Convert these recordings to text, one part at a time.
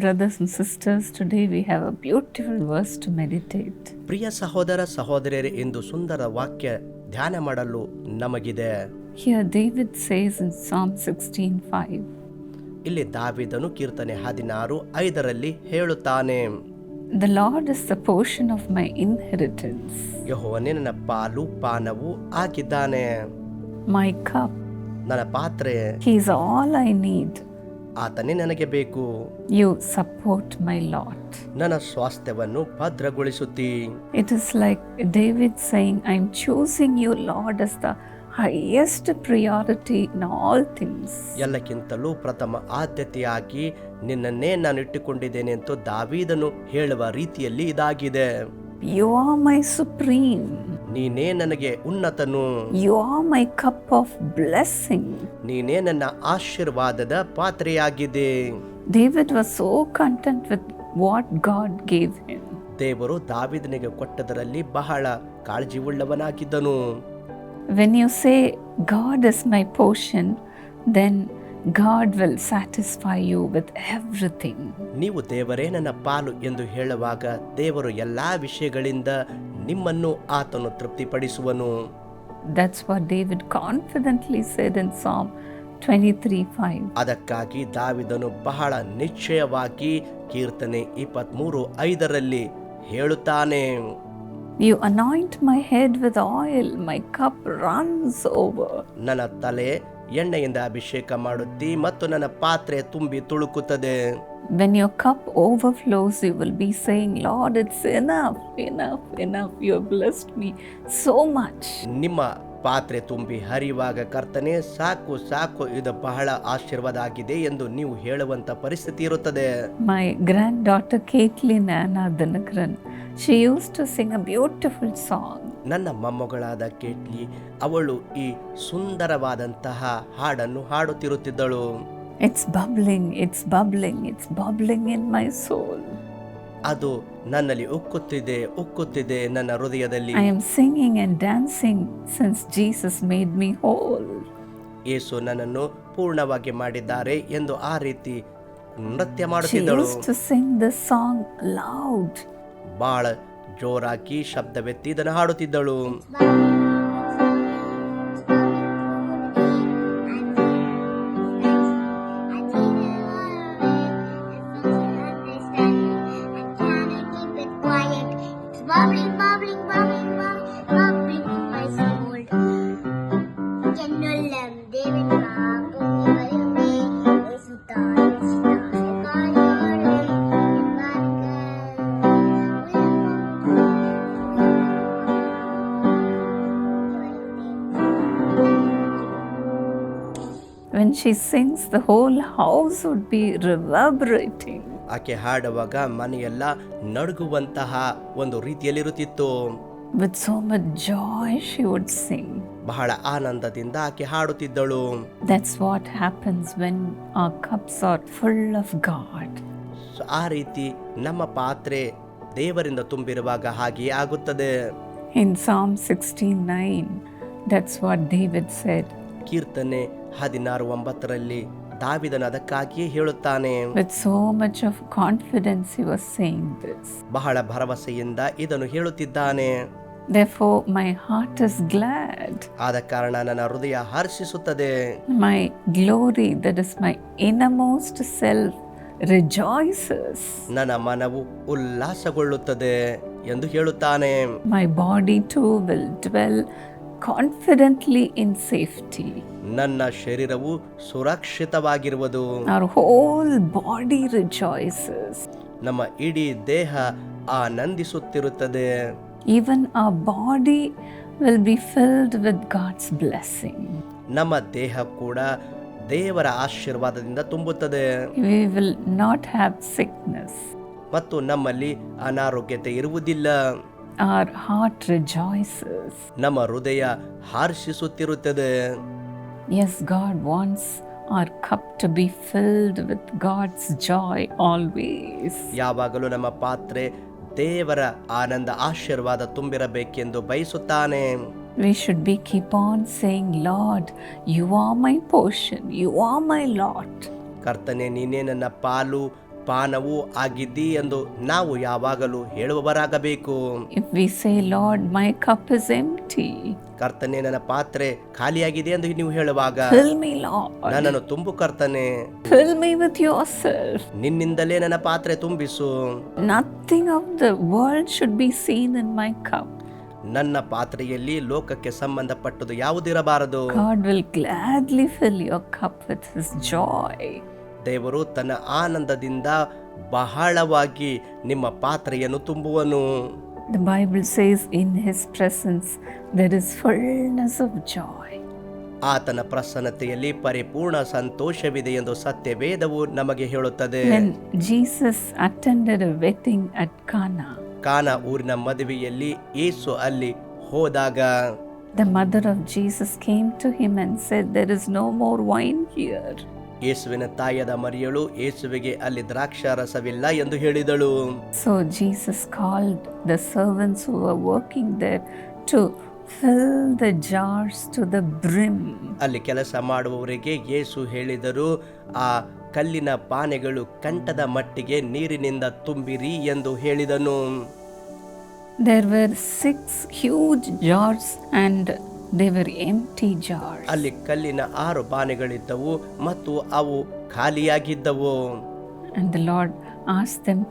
Brothers and sisters today we have beautiful verse meditate ಪ್ರಿಯ ಸಹೋದರ ಸಹೋದರಿಯರೇ ಎಂದು ಸುಂದರ ವಾಕ್ಯ ಧ್ಯಾನ ಮಾಡಲು ನಮಗಿದೆ. ಹಿಯರ್ ಡೇವಿಡ್ ಸೇಸ್ ಇನ್ ಸಾಮ್ 16:5 ಇಲ್ಲಿ ದಾವಿದನು ಕೀರ್ತನೆ 16 5 ರಲ್ಲಿ ಹೇಳುತ್ತಾನೆ. The Lord is the portion of my inheritance ಯಹೋವನೇ ನನ್ನ ಪಾಲು ಪಾನವು ಆಗಿದ್ದಾನೆ. ಮೈ ಕಪ್ ನನ್ನ ಪಾತ್ರೆ. He is all I need ಆತನೇ ನನಗೆ ಬೇಕು. ಯು ಸಪೋರ್ಟ್ ಮೈ ಲಾಟ್ ನನ್ನ ಸ್ವಾಸ್ಥ್ಯವನ್ನು ಭದ್ರಗೊಳಿಸುತ್ತಿ. It is like David saying I am choosing you Lord as the highest priority in all things ಎಲ್ಲಕ್ಕಿಂತಲೂ ಪ್ರಥಮ ಆದ್ಯತೆಯಾಗಿ ನಿನ್ನನ್ನೇ ನಾನು ಇಟ್ಟುಕೊಂಡಿದ್ದೇನೆ ಅಂತ ದಾವಿದನು ಹೇಳುವ ರೀತಿಯಲ್ಲಿ ಇದಾಗಿದೆ. You are my supreme. ನೀನೇ ನನಗೆ ಉನ್ನತನು You are my cup of blessing. ನೀನೇ ನನ್ನ ಆಶೀರ್ವಾದದ ಪಾತ್ರೆಯಾಗಿದೆ David was so content with what God gave him. ದೇವರು ದಾವಿದನಿಗೆ ಕೊಟ್ಟದರಲ್ಲಿ ಬಹಳ ಕಾಳಜಿ ಉಳ್ಳವನಾಗಿದ್ದನು When you say, God is my portion, then God will satisfy you with everything ನೀವು ದೇವರೇ ನನ್ನ ಪಾಲು ಎಂದು ಹೇಳುವಾಗ ದೇವರು ಎಲ್ಲಾ ವಿಷಯಗಳಿಂದ ನಿಮ್ಮನ್ನು ಆತನು ತೃಪ್ತಿಪಡಿಸುವನು That's what David confidently said in Psalm 23 5. ಅದಕ್ಕಾಗಿ ದಾವಿದನು ಬಹಳ ನಿಶ್ಚಯವಾಗಿ ಕೀರ್ತನೆ ಇಪ್ಪತ್ಮೂರು ಐದರಲ್ಲಿ ಹೇಳುತ್ತಾನೆ You anoint my head with oil, my cup runs over. ನನ್ನ ತಲೆ ಎಣ್ಣೆಯಿಂದ ಅಭಿಷೇಕ ಮಾಡುತ್ತಿ ಮತ್ತು ನನ್ನ ಪಾತ್ರೆ ತುಂಬಿ ತುಳುಕುತ್ತದೆ When your cup overflows, you will be saying, Lord, it's enough, enough, enough. You have blessed me so much. ನಿಮ್ಮ ಪಾತ್ರೆ ತುಂಬಿ ಹರಿಯುವಾಗ ಕರ್ತನೆ ಸಾಕು ಸಾಕು ಇದು ಬಹಳ ಆಶೀರ್ವಾದ ಆಗಿದೆ ಎಂದು ನೀವು ಹೇಳುವಂತ ಪರಿಸ್ಥಿತಿ ಇರುತ್ತದೆ. My granddaughter Caitlin Dinakaran, she used to sing a beautiful song ನನ್ನ ಮೊಮ್ಮಗಳಾದ ಕೇಟ್ಲಿ ಅವಳು ಈ ಸುಂದರವಾದಂತಹ ಹಾಡನ್ನು ಹಾಡುತ್ತಿರುತ್ತಿದ್ದಳು. It's bubbling it's bubbling it's bubbling in my soul. ಅದು ನನ್ನಲ್ಲಿ ಉಕ್ಕುತ್ತಿದೆ ಉಕ್ಕುತ್ತಿದೆ ನನ್ನ ಹೃದಯದಲ್ಲಿ. I am singing and dancing since Jesus made me whole. ಯೇಸು ನನ್ನನ್ನು ಪೂರ್ಣವಾಗಿ ಮಾಡಿದ್ದಾರೆ ಎಂದು ಆ ರೀತಿ ನೃತ್ಯ She ಮಾಡುತ್ತಿದ್ದಳು used to sing this song loud ಬಾಳ ಜೋರಾಗಿ ಶಬ್ದವೆತ್ತಿ ಇದನ್ನು ಹಾಡುತ್ತಿದ್ದಳು. She sings the whole house would be reverberating ಆಕೆ ಹಾಡುವಾಗ ಮನೆಯೆಲ್ಲ ನಡುಗುವಂತಹ ಒಂದು ರೀತಿಯಲ್ಲಿರುತ್ತಿತ್ತು. With so much joy she would sing ಬಹಳ ಆನಂದದಿಂದ ಆಕೆ ಹಾಡುತ್ತಿದ್ದಳು. That's what happens when a cups are full of God ಆ ರೀತಿ ನಮ್ಮ ಪಾತ್ರೆ ದೇವರಿಂದ ತುಂಬಿರುವಾಗ ಹಾಗೆ ಆಗುತ್ತದೆ. In Psalm sixty nine that's what David said ಕೀರ್ತನೆ ಹದಿನಾರು ಒಂಬತ್ತರಲ್ಲಿ ದಾವಿದನ ಅದಕ್ಕಾಗಿಯೇ ಹೇಳುತ್ತಾನೆ With so much of confidence, he was saying this. ಬಹಳ ಭರವಸೆಯಿಂದ ಇದನ್ನು ಹೇಳುತ್ತಿದ್ದಾನೆ Therefore, my heart is glad. ಆದ ಕಾರಣ ನನ್ನ ಹೃದಯ ಹರ್ಷಿಸುತ್ತದೆ My glory, that is my innermost self, rejoices. ನನ್ನ ಮನವು ಉಲ್ಲಾಸಗೊಳ್ಳುತ್ತದೆ ಎಂದು ಹೇಳುತ್ತಾನೆ My body too will dwell confidently in safety. ನನ್ನ ಶರೀರವು ಸುರಕ್ಷಿತವಾಗಿರುವುದು Our whole body rejoices. ನಮ್ಮ ಇಡೀ ದೇಹ ಆನಂದಿಸುತ್ತಿರುತ್ತದೆ Even our body will be filled with God's blessing. ನಮ್ಮ ದೇಹ ಕೂಡ ದೇವರ ಆಶೀರ್ವಾದದಿಂದ ತುಂಬುತ್ತದೆ We will not have sickness. ಮತ್ತು ನಮ್ಮಲ್ಲಿ ಅನಾರೋಗ್ಯತೆ ಇರುವುದಿಲ್ಲ Our heart rejoices. ನಮ್ಮ ಹೃದಯ ಹರ್ಷಿಸುತ್ತಿರುತ್ತದೆ Yes, God wants our cup to be filled with God's joy always. ಯಾವಾಗಲೂ ನಮ್ಮ ಪಾತ್ರೆ ದೇವರ ಆನಂದ ಆಶೀರ್ವಾದ ತುಂಬಿರಬೇಕೆಂದು ಬಯಸುತ್ತಾನೆ We should be keep on saying, Lord, you are my portion, you are my lot. ಕರ್ತನೆ ನೀನೇ ನನ್ನ ಪಾಲು ಪಾನವೂ ಆಗಿದ್ದಿ ಎಂದು ನಾವು ಯಾವಾಗಲೂ ಹೇಳುವವರಾಗಬೇಕು If we say, Lord, my cup is empty, ಕರ್ತನೆ ನನ್ನ ಪಾತ್ರೆ ಖಾಲಿಯಾಗಿದೆ ಎಂದು ನೀವು ಹೇಳುವಾಗ fill me, Lord. ನನ್ನನ್ನು ತುಂಬು ಕರ್ತನೆ Fill me with yourself. ನಿನ್ನಿಂದಲೇ ನನ್ನ ಪಾತ್ರೆ ತುಂಬಿಸು Nothing of the world should be seen in my cup. ನನ್ನ ಪಾತ್ರೆಯಲ್ಲಿ ಲೋಕಕ್ಕೆ ಸಂಬಂಧಪಟ್ಟದ್ದು ಯಾವುದಿರಬಾರದು God will gladly fill your cup with His joy. ದೇವರು ತನ್ನ ಆನಂದದಿಂದ ಬಹಳವಾಗಿ ನಿಮ್ಮ ಪಾತ್ರೆಯನ್ನು ತುಂಬುವನು The Bible says, In His presence there is fullness of joy. ಆತನ ಪ್ರಸನ್ನತೆಯಲ್ಲಿ ಪರಿಪೂರ್ಣ ಸಂತೋಷವಿದೆ ಎಂದು ಸತ್ಯವೇದವು ನಮಗೆ ಹೇಳುತ್ತದೆ When Jesus attended a wedding at Cana, Kana ಊರಿನ ಮದುವೆಯಲ್ಲಿ ಯೇಸು ಅಲ್ಲಿ ಹೋದಾಗ the mother of Jesus came to him and said, There is no more wine here. ಯೇಸುವಿನ ತಾಯಿಯಾದ ಮರಿಯಳು ಯೇಸುವಿಗೆ ಅಲ್ಲಿ ದ್ರಾಕ್ಷಾರಸವಿಲ್ಲ ಎಂದು ಹೇಳಿದಳು. So Jesus called the servants who working there to fill the jars to the brim ಅಲ್ಲಿ ಕೆಲಸ ಮಾಡುವವರಿಗೆ ಯೇಸು ಹೇಳಿದರು ಆ ಕಲ್ಲಿನ ಪಾನೆಗಳು ಕಂಠದ ಮಟ್ಟಿಗೆ ನೀರಿನಿಂದ ತುಂಬಿರಿ ಎಂದು ಹೇಳಿದನು. There were six huge jars and they empty jar ಅಲ್ಲಿ ಕಲ್ಲಿನ ಆರು ಬಾನೆಗಳಿದ್ದವು ಮತ್ತು ಅವು ಖಾಲಿಯಾಗಿದ್ದವು. And the Lord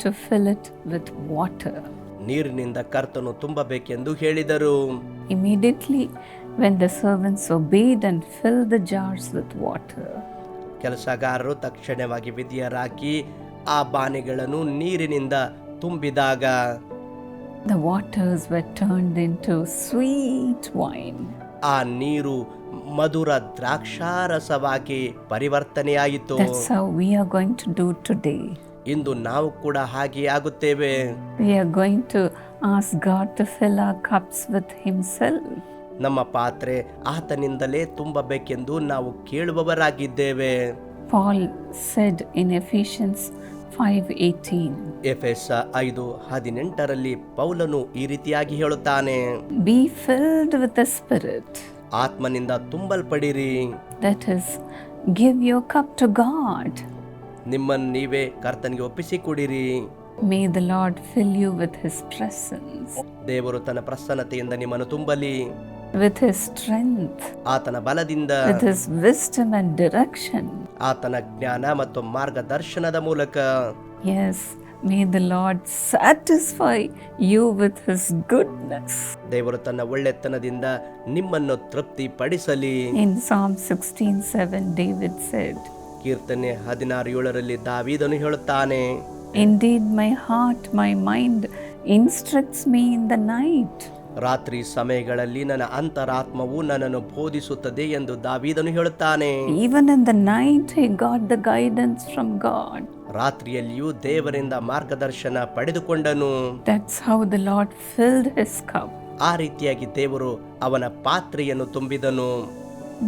to fill it with water. ನೀರಿನಿಂದ ಕರ್ತನು ತುಂಬಬೇಕೆಂದು ಹೇಳಿದರು. Immediately when the servants obeyed and fill the jars with water, ಕೆಲಸಗಾರರು ತಕ್ಷಣವಾಗಿ ವಿಧಿಯರಾಗಿ ಆ ಬಾನೆಗಳನ್ನು ನೀರಿನಿಂದ ತುಂಬಿದಾಗ. The waters were turned into sweet wine. ಆ ನೀರು ಮಧುರ ದ್ರಾಕ್ಷಾರಸವಾಗಿ ಪರಿವರ್ತನೆಯಾಯಿತು. ಇಂದು ನಾವು ಕೂಡ ಹಾಗೆ ಆಗುತ್ತೇವೆ. ನಮ್ಮ ಪಾತ್ರೆ ಆತನಿಂದಲೇ ತುಂಬಬೇಕೆಂದು ನಾವು ಕೇಳುವವರಾಗಿದ್ದೇವೆ. Paul said in Ephesians 5:18, ಎಫೆಸ ಐದು ಹದಿನೆಂಟರಲ್ಲಿ ಪೌಲನು ಈ ರೀತಿಯಾಗಿ ಹೇಳುತ್ತಾನೆ. Be filled with a spirit ಆತ್ಮನಿಂದ ತುಂಬಲ್ಪಡಿರಿ. That is give your cup to God ನಿಮ್ಮನ್ನು ನೀವೇ ಕರ್ತನಿಗೆ ಒಪ್ಪಿಸಿಕೊಡಿರಿ. May the Lord fill you with his presence ದೇವರು ತನ್ನ ಪ್ರಸನ್ನತೆಯಿಂದ ನಿಮ್ಮನ್ನು ತುಂಬಲಿ. With His strength, ಆತನ ಬಲದಿಂದ with His wisdom and direction. ಆತನ ಜ್ಞಾನ ಮತ್ತು ಮಾರ್ಗದರ್ಶನದ ಮೂಲಕ Yes, may the Lord satisfy you with His goodness. ದೇವರು ತನ್ನ ಒಳ್ಳೆತನದಿಂದ ನಿಮ್ಮನ್ನು ತೃಪ್ತಿಪಡಿಸಲಿ In Psalm 16:7, David said, ಕೀರ್ತನೆ ಹದಿನಾರು ಏಳರಲ್ಲಿ ದಾವೀದನು ಹೇಳುತ್ತಾನೆ Indeed, my heart, my mind instructs me in the night. ರಾತ್ರಿ ಸಮಯಗಳಲ್ಲಿ ನನ್ನ ಅಂತರಾತ್ಮವು ನನ್ನನ್ನು ಬೋಧಿಸುತ್ತದೆ ಎಂದು ದಾವೀದನು ಹೇಳುತ್ತಾನೆ Even in the night, he got the guidance from God. ರಾತ್ರಿಯಲ್ಲಿಯೂ ದೇವರಿಂದ ಮಾರ್ಗದರ್ಶನ ಪಡೆದುಕೊಂಡನು That's how the Lord filled his cup. ಆ ರೀತಿಯಾಗಿ ದೇವರು ಅವನ ಪಾತ್ರೆಯನ್ನು ತುಂಬಿದನು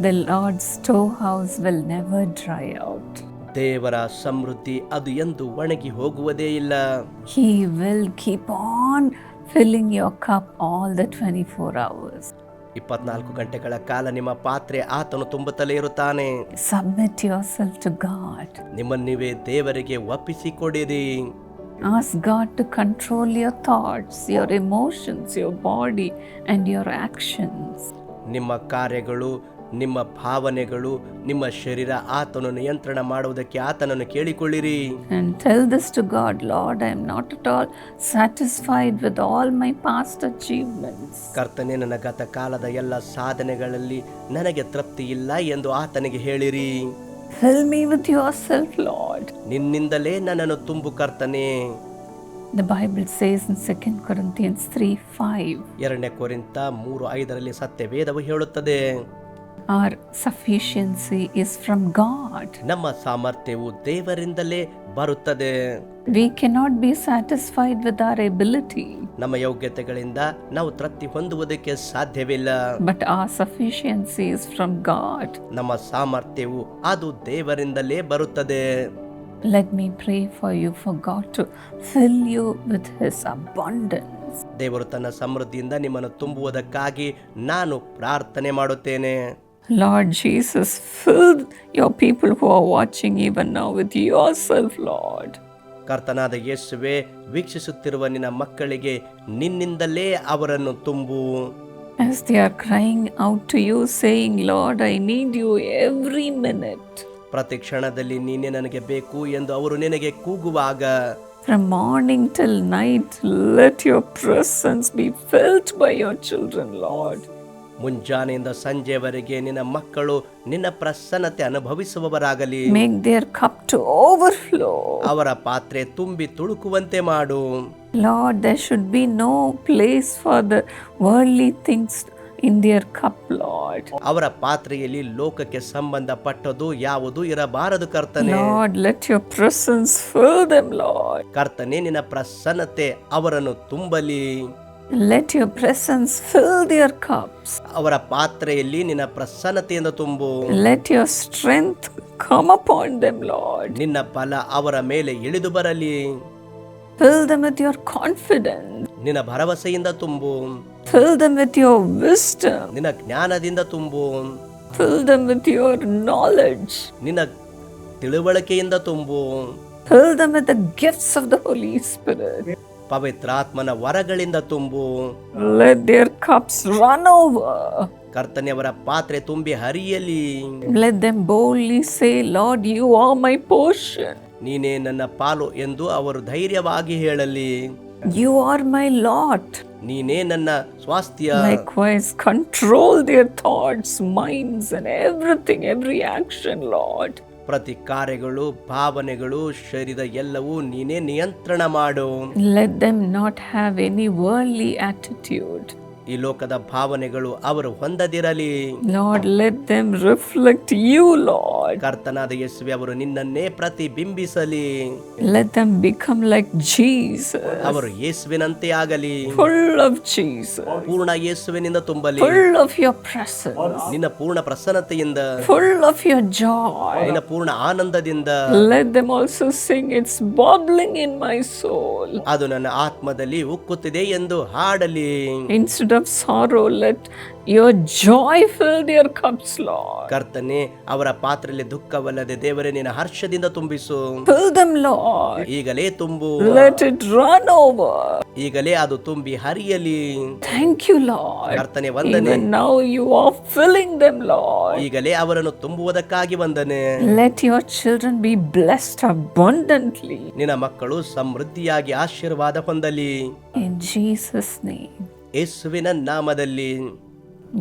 The Lord's storehouse will never dry out. ದೇವರ ಸಮೃದ್ಧಿ ಅದು ಎಂದು ಒಣಗಿ ಹೋಗುವುದೇ ಇಲ್ಲ He will keep on filling your cup all the 24 hours. ಇಪ್ಪತ್ನಾಲ್ಕು ಗಂಟೆಗಳ ಕಾಲ ನಿಮ್ಮ ಪಾತ್ರೆ ಆತನು ತುಂಬುತ್ತಲೇ ಇರುತ್ತಾನೆ Submit yourself to God. ನಿಮ್ಮನ್ನು ನೀವೇ ದೇವರಿಗೆ ಒಪ್ಪಿಸಿಕೊಡಿರಿ Ask God to control your thoughts, your emotions, your body, and your actions. ನಿಮ್ಮ ಕಾರ್ಯಗಳು ನಿಮ್ಮ ಭಾವನೆಗಳು ನಿಮ್ಮ ಶರೀರ ಆತನು ನಿಯಂತ್ರಣ ಮಾಡುವುದಕ್ಕೆ ಆತನನ್ನು ಕೇಳಿಕೊಳ್ಳಿರಿ. And tell this to God Lord, I am not at all satisfied with all my past achievements. ಕರ್ತನೆ ನನ್ನ ಗತ ಕಾಲದ ಎಲ್ಲ ಸಾಧನೆಗಳಲ್ಲಿ ನನಗೆ ತೃಪ್ತಿ ಇಲ್ಲ ಎಂದು ಆತನಿಗೆ ಹೇಳಿರಿ. Fill me with yourself, Lord. ನಿನ್ನಿಂದಲೇ ನನ್ನನ್ನು ತುಂಬು ಕರ್ತನೆ. The Bible says in 2 Corinthians 3 5, ಎರಡನೇ ಕೊರಿಂತ ಮೂರು ಐದರಲ್ಲಿ ಸತ್ಯವೇದವು ಹೇಳುತ್ತದೆ. Our sufficiency is from God. ನಮ್ಮ ಸಾಮರ್ಥ್ಯವು ದೇವರಿಂದಲೇ ಬರುತ್ತದೆ We cannot be satisfied with our ability, ನಮ್ಮ ಯೋಗ್ಯತೆಗಳಿಂದ ನಾವು ತೃಪ್ತಿ ಹೊಂದುವುದಕ್ಕೆ ಸಾಧ್ಯವಿಲ್ಲ but our sufficiency is from God. ನಮ್ಮ ಸಾಮರ್ಥ್ಯವು ಅದು ದೇವರಿಂದಲೇ ಬರುತ್ತದೆ Let me pray for you for God to fill you with His abundance. ದೇವರು ತನ್ನ ಸಮೃದ್ಧಿಯಿಂದ ನಿಮ್ಮನ್ನು ತುಂಬುವುದಕ್ಕಾಗಿ ನಾನು ಪ್ರಾರ್ಥನೆ ಮಾಡುತ್ತೇನೆ Lord Jesus, fill your people who are watching even now with yourself, Lord. ಕರ್ತನಾದ ಯೇಸುವೆ ವೀಕ್ಷಿಸುತ್ತಿರುವ ನಿನ್ನ ಮಕ್ಕಳಿಗೆ ನಿನ್ನಿಂದಲೇ ಅವರನ್ನು ತುಂಬು As they are crying out to you, saying, Lord, I need you every minute. ಪ್ರತಿ ಕ್ಷಣದಲ್ಲಿ ನೀನೇ ನನಗೆ ಬೇಕು ಎಂದು ಅವರು ನಿನಗೆ ಕೂಗುವಾಗ From morning till night, let your presence be felt by your children, Lord. ಮುಂಜಾನೆಯಿಂದ ಸಂಜೆವರೆಗೆ ನಿನ್ನ ಮಕ್ಕಳು ನಿನ್ನ ಪ್ರಸನ್ನತೆ ಅನುಭವಿಸುವವರಾಗಲಿ. Make their cup to over ಅವರ ಪಾತ್ರೆ ತುಂಬಿ ತುಳುಕುವಂತೆ ಮಾಡು. Lord they should be no place for the worldly things in their cup Lord ಅವರ ಪಾತ್ರೆಯಲ್ಲಿ ಲೋಕಕ್ಕೆ ಸಂಬಂಧಪಟ್ಟದು ಯಾವುದು ಇರಬಾರದು ಕರ್ತನೆ. Lord let your presence fill them Lord ಕರ್ತನೆ ನಿನ್ನ ಪ್ರಸನ್ನತೆ ಅವರನ್ನು ತುಂಬಲಿ. Let your presence fill their cups. ಅವರ ಪಾತ್ರೆಯಲ್ಲಿ ನಿನ್ನ ಪ್ರಸನ್ನತೆಯಿಂದ ತುಂಬು Let your strength come upon them, Lord. ನಿನ್ನ ಫಲ ಅವರ ಮೇಲೆ ಇಳಿದು ಬರಲಿ Fill them with your confidence. ನಿನ್ನ ಭರವಸೆಯಿಂದ ತುಂಬು Fill them with your wisdom. ನಿನ್ನ ಜ್ಞಾನದಿಂದ ತುಂಬು Fill them with your knowledge. ನಿನ್ನ ತಿಳುವಳಿಕೆಯಿಂದ ತುಂಬು Fill them with the gifts of the Holy Spirit. ಪವಿತ್ರಾತ್ಮನ ವರಗಳಿಂದ ತುಂಬು Let their cups run over. ಕರ್ತನೆ ಅವರ ಪಾತ್ರೆ ತುಂಬಿ ಹರಿಯಲಿ Let them boldly say, Lord, you are my portion. ನೀನೇ ನನ್ನ ಪಾಲು ಎಂದು ಅವರು ಧೈರ್ಯವಾಗಿ ಹೇಳಲಿ You are my lot. ನೀನೇ ನನ್ನ ಸ್ವಾಸ್ಥ್ಯ Likewise, control their thoughts, minds, and everything, every action, Lord. ಪ್ರತಿ ಕಾರ್ಯಗಳು ಭಾವನೆಗಳು ಶರೀರ ಎಲ್ಲವೂ ನೀನೇ ನಿಯಂತ್ರಣ ಮಾಡು. Let them not have any Warli attitude ಈ ಲೋಕದ ಭಾವನೆಗಳು ಅವರು ಹೊಂದದಿರಲಿ. Not let them reflect you you, ಕರ್ತನಾದ ಯೇಸುವೆ ಅವರು ನಿನ್ನನ್ನೇ ಪ್ರತಿಬಿಂಬಿಸಲಿ Let them become like Jesus, ಅವರು ಯೇಸುವಿನಂತೆ ಆಗಲಿ full of Jesus, ಪೂರ್ಣ ಯೇಸುವಿನಿಂದ ತುಂಬಲಿ full of your presence, ನಿನ್ನ ಪೂರ್ಣ ಪ್ರಸನ್ನತೆಯಿಂದ full of your joy. ನಿನ್ನ ಪೂರ್ಣ ಆನಂದದಿಂದ Let them also sing, It's bubbling in my soul. ಅದು ನನ್ನ ಆತ್ಮದಲ್ಲಿ ಉಕ್ಕುತ್ತಿದೆ ಎಂದು ಹಾಡಲಿ Instead of sorrow, let your joy fill their cups, Lord. ಕರ್ತನೆ ಅವರ ಪಾತ್ರೆಯಲ್ಲಿ ಮನೆಯಲ್ಲಿ ದುಃಖವಲ್ಲದೆ ದೇವರೇ ನಿನ್ನ ಹರ್ಷದಿಂದ ತುಂಬಿಸು. ಈಗಲೇ ತುಂಬು. ಈಗಲೇ ಅದು ತುಂಬಿ ಹರಿಯಲಿ. ಥ್ಯಾಂಕ್ ಯು ಲಾರ್ಡ್ ವಂದನೆ. Now you are filling them lord ಈಗಲೇ ಅವರನ್ನು ತುಂಬುವುದಕ್ಕಾಗಿ ವಂದನೆ. Let your children be blessed abundantly ನಿನ್ನ ಮಕ್ಕಳು ಸಮೃದ್ಧಿಯಾಗಿ ಆಶೀರ್ವಾದ ಹೊಂದಲಿ. ಇನ್ ಜೀಸಸ್ ನೇಮ್ ಯೇಸುವಿನ ನಾಮದಲ್ಲಿ.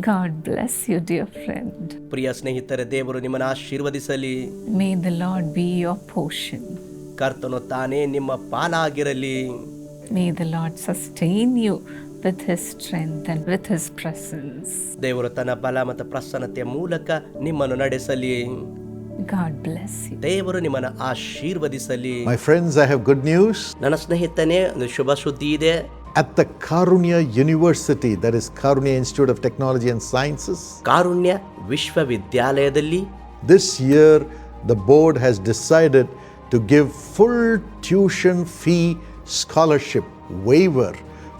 God bless you, dear friend. ಪ್ರಿಯ ಸ್ನೇಹಿತರೆ ದೇವರು ನಿಮ್ಮನ್ನು ಆಶೀರ್ವದಿಸಲಿ May the Lord be your portion. ಕರ್ತನು ತಾನೇ ನಿಮ್ಮ ಪಾಲಾಗಿರಲಿ May the Lord sustain you with His strength and with His presence. ದೇವರು ತನ್ನ ಬಲ ಮತ್ತು ಪ್ರಸನ್ನತೆಯ ಮೂಲಕ ನಿಮ್ಮನ್ನು ನಡೆಸಲಿ God bless you. ದೇವರು ನಿಮ್ಮನ್ನು ಆಶೀರ್ವದಿಸಲಿ My friends, I have good news. ನನ್ನ ಸ್ನೇಹಿತನೇ ಒಂದು ಶುಭ ಸುದ್ದಿ ಇದೆ At the Karunya University, that is Karunya Institute of Technology and Sciences, ಕಾರುಣ್ಯ ವಿಶ್ವವಿದ್ಯಾಲಯದಲ್ಲಿ this year the board has decided to give full tuition fee scholarship waiver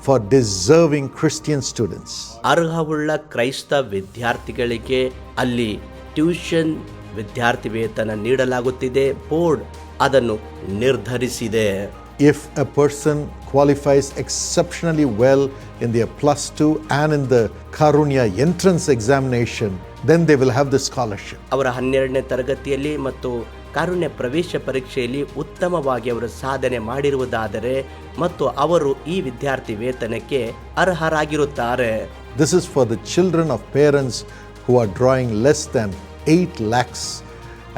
for deserving Christian students. ಅರ್ಹವುಳ್ಳ ಕ್ರೈಸ್ತ ವಿದ್ಯಾರ್ಥಿಗಳಿಗೆ ಅಲ್ಲಿ ಟ್ಯೂಷನ್ ವಿದ್ಯಾರ್ಥಿ ವೇತನ ನೀಡಲಾಗುತ್ತಿದೆ ಬೋರ್ಡ್ ಅದನ್ನು ನಿರ್ಧರಿಸಿದೆ If a person qualifies exceptionally well in their plus two and in the Karunya entrance examination, then they will have the scholarship. ಅವರ ಹನ್ನೆರಡನೇ ತರಗತಿಯಲ್ಲಿ ಮತ್ತು ಕಾರುಣ್ಯ ಪ್ರವೇಶ ಪರೀಕ್ಷೆಯಲ್ಲಿ ಉತ್ತಮವಾಗಿ ಅವರು ಸಾಧನೆ ಮಾಡಿರುವುದಾದರೆ ಮತ್ತು ಅವರು ಈ ವಿದ್ಯಾರ್ಥಿ ವೇತನಕ್ಕೆ ಅರ್ಹರಾಗಿರುತ್ತಾರೆ This is for the children of parents who are drawing less than 8 lakhs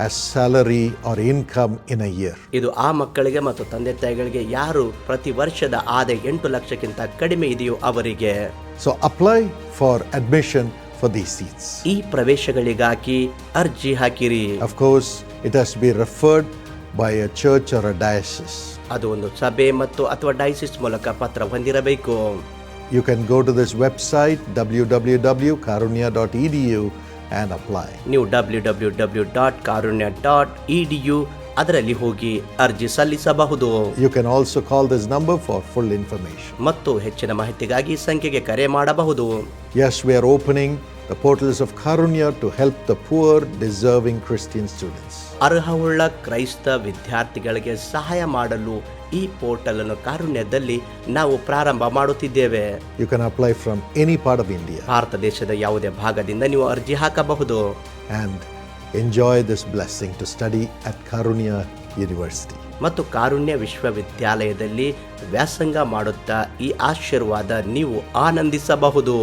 as salary or income in a year. ಇದು ಆ ಮಕ್ಕಳಿಗೆ ಮತ್ತು ತಂದೆ ತಾಯಿಗಳಿಗೆ ಯಾರು ಪ್ರತಿ ವರ್ಷದ ಆದಾಯ ಎಂಟು ಲಕ್ಷಕ್ಕಿಂತ ಕಡಿಮೆ ಇದೆಯೋ ಅವರಿಗೆ So apply for admission for these seats. ಈ ಪ್ರವೇಶಗಳಿಗಾಗಿ ಅರ್ಜಿ ಹಾಕಿರಿ Of course, it has to be referred by a church or a diocese. ಅದು ಒಂದು ಸಭೆ ಮತ್ತು ಅಥವಾ ಡೈಸಿಸ್ ಮೂಲಕ ಪತ್ರ ಹೊಂದಿರಬೇಕು You can go to this website www.karunya.edu and apply ನೀವು W W W dot Karunya dot E D U ಅದರಲ್ಲಿ ಹೋಗಿ ಅರ್ಜಿ ಸಲ್ಲಿಸಬಹುದು. You can also call this number for full information ಮತ್ತು ಹೆಚ್ಚಿನ ಮಾಹಿತಿಗಾಗಿ ಸಂಖ್ಯೆಗೆ ಕರೆ ಮಾಡಬಹುದು. Yes we are opening the portals of Karunya to help the poor, deserving Christian students. ಅರ್ಹವುಳ್ಳ ಕ್ರೈಸ್ತ ವಿದ್ಯಾರ್ಥಿಗಳಿಗೆ ಸಹಾಯ ಮಾಡಲು ಈ ಪೋರ್ಟಲ್ ಅನ್ನು ಕಾರುಣ್ಯದಲ್ಲಿ ನಾವು ಪ್ರಾರಂಭ ಮಾಡುತ್ತಿದ್ದೇವೆ. You can apply from any part of India. Bharat ದೇಶದ ಯಾವುದೇ ಭಾಗದಿಂದ ನೀವು ಅರ್ಜಿ ಹಾಕಬಹುದು. And enjoy this blessing to study at Karunya University. ಮತ್ತು ಕಾರುಣ್ಯ ವಿಶ್ವವಿದ್ಯಾಲಯದಲ್ಲಿ ವ್ಯಾಸಂಗ ಮಾಡುತ್ತಾ ಈ ಆಶೀರ್ವಾದ ನೀವು ಆನಂದಿಸಬಹುದು.